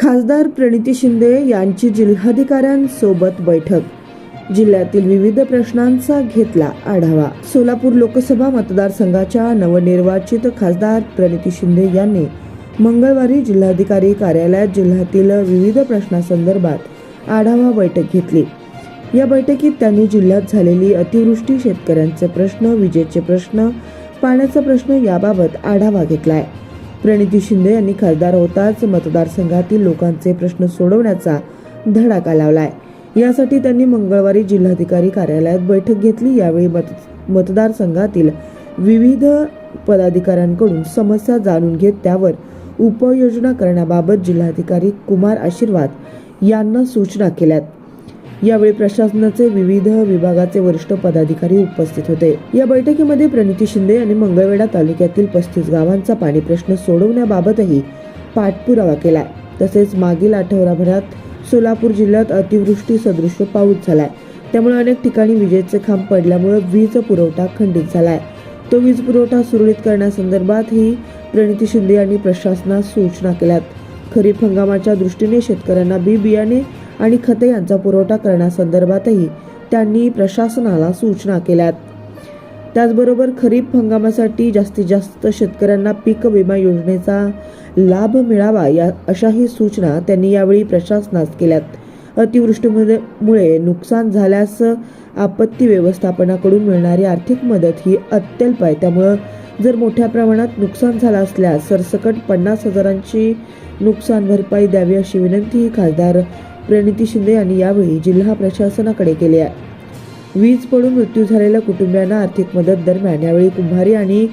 खासदार प्रणिती शिंदे यांची जिल्हाधिकाऱ्यांसोबत बैठक. जिल्ह्यातील विविध प्रश्नांचा घेतला आढावा. सोलापूर लोकसभा मतदारसंघाच्या नवनिर्वाचित खासदार प्रणिती शिंदे यांनी मंगळवारी जिल्हाधिकारी कार्यालयात जिल्ह्यातील विविध प्रश्नासंदर्भात आढावा बैठक घेतली. या बैठकीत त्यांनी जिल्ह्यात झालेली अतिवृष्टी शेतकऱ्यांचे प्रश्न विजेचे प्रश्न पाण्याचा प्रश्न याबाबत आढावा घेतला आहे प्रणिती शिंदे यांनी खासदार होताच मतदारसंघातील लोकांचे प्रश्न सोडवण्याचा धडाका लावलाय. यासाठी त्यांनी मंगळवारी जिल्हाधिकारी कार्यालयात बैठक घेतली. यावेळी मत मतदारसंघातील विविध पदाधिकाऱ्यांकडून समस्या जाणून घेत त्यावर उपाययोजना करण्याबाबत जिल्हाधिकारी कुमार आशीर्वाद यांना सूचना केल्यात. यावेळी प्रशासनाचे विविध विभागाचे वरिष्ठ पदाधिकारी उपस्थित होते. या बैठकीमध्ये प्रणिती शिंदे यांनी मंगळवेढा तालुक्यातील पस्तीस गावांचा पाणी प्रश्न सोडवण्याबाबतही पाठपुरावा केलाय. तसेच मागील आठवडाभरात सोलापूर जिल्ह्यात अतिवृष्टी सदृश्य पाऊस झालाय. त्यामुळे अनेक ठिकाणी विजेचे खांब पडल्यामुळे वीज पुरवठा खंडित झालाय. तो वीज पुरवठा सुरळीत करण्यासंदर्भातही प्रणिती शिंदे यांनी प्रशासनास सूचना केल्यात. खरीप हंगामाच्या दृष्टीने शेतकऱ्यांना बी बियाणे आणि खते यांचा पुरवठा करण्यासंदर्भातही त्यांनी प्रशासनाला सूचना केल्यात. त्याचबरोबर खरीप हंगामासाठी जास्तीत जास्त शेतकऱ्यांना पीक विमा योजनेचा लाभ मिळावा या अशाही सूचना त्यांनी यावेळी प्रशासनास केल्यात. अतिवृष्टीमुळे मुळे नुकसान झाल्यास आपत्ती व्यवस्थापनाकडून मिळणारी आर्थिक मदत ही अत्यल्प आहे. त्यामुळं जर मोठ्या प्रमाणात नुकसान झालं असल्यास सरसकट पन्नास हजारांची नुकसान भरपाई द्यावी अशी विनंतीही खासदार प्रणिती शिंदे यांनी यावेळी जिल्हा प्रशासनाकडे केले आहे. वीज पडून मृत्यू झालेल्या कुटुंबियांना आर्थिक मदत दरम्यान यावेळी कुंभारी आणि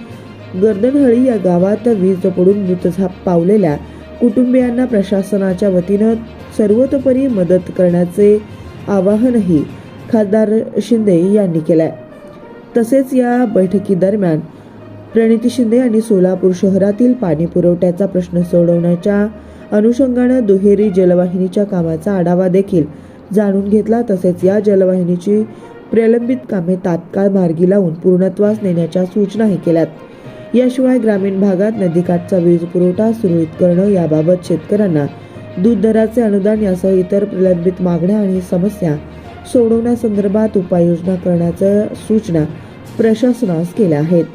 गर्दनहळी या गावात वीज पडून मृत पावलेल्या कुटुंबियांना प्रशासनाच्या वतीनं सर्वतोपरी मदत करण्याचे आवाहनही खासदार शिंदे यांनी केलंय. तसेच या बैठकीदरम्यान प्रणिती शिंदे यांनी सोलापूर शहरातील पाणी पुरवठ्याचा प्रश्न सोडवण्याच्या अनुषंगानं दुहेरी जलवाहिनीच्या कामाचा आढावा देखील जाणून घेतला. तसेच या जलवाहिनीची प्रलंबित कामे तात्काळ मार्गी लावून पूर्णत्वास नेण्याच्या सूचनाही केल्यात. याशिवाय ग्रामीण भागात नदीकाठचा वीज पुरवठा सुरळीत करणं याबाबत शेतकऱ्यांना दूध दराचे अनुदान यासह इतर प्रलंबित मागण्या आणि समस्या सोडवण्यासंदर्भात उपाययोजना करण्याच्या सूचना प्रशासनास केल्या आहेत.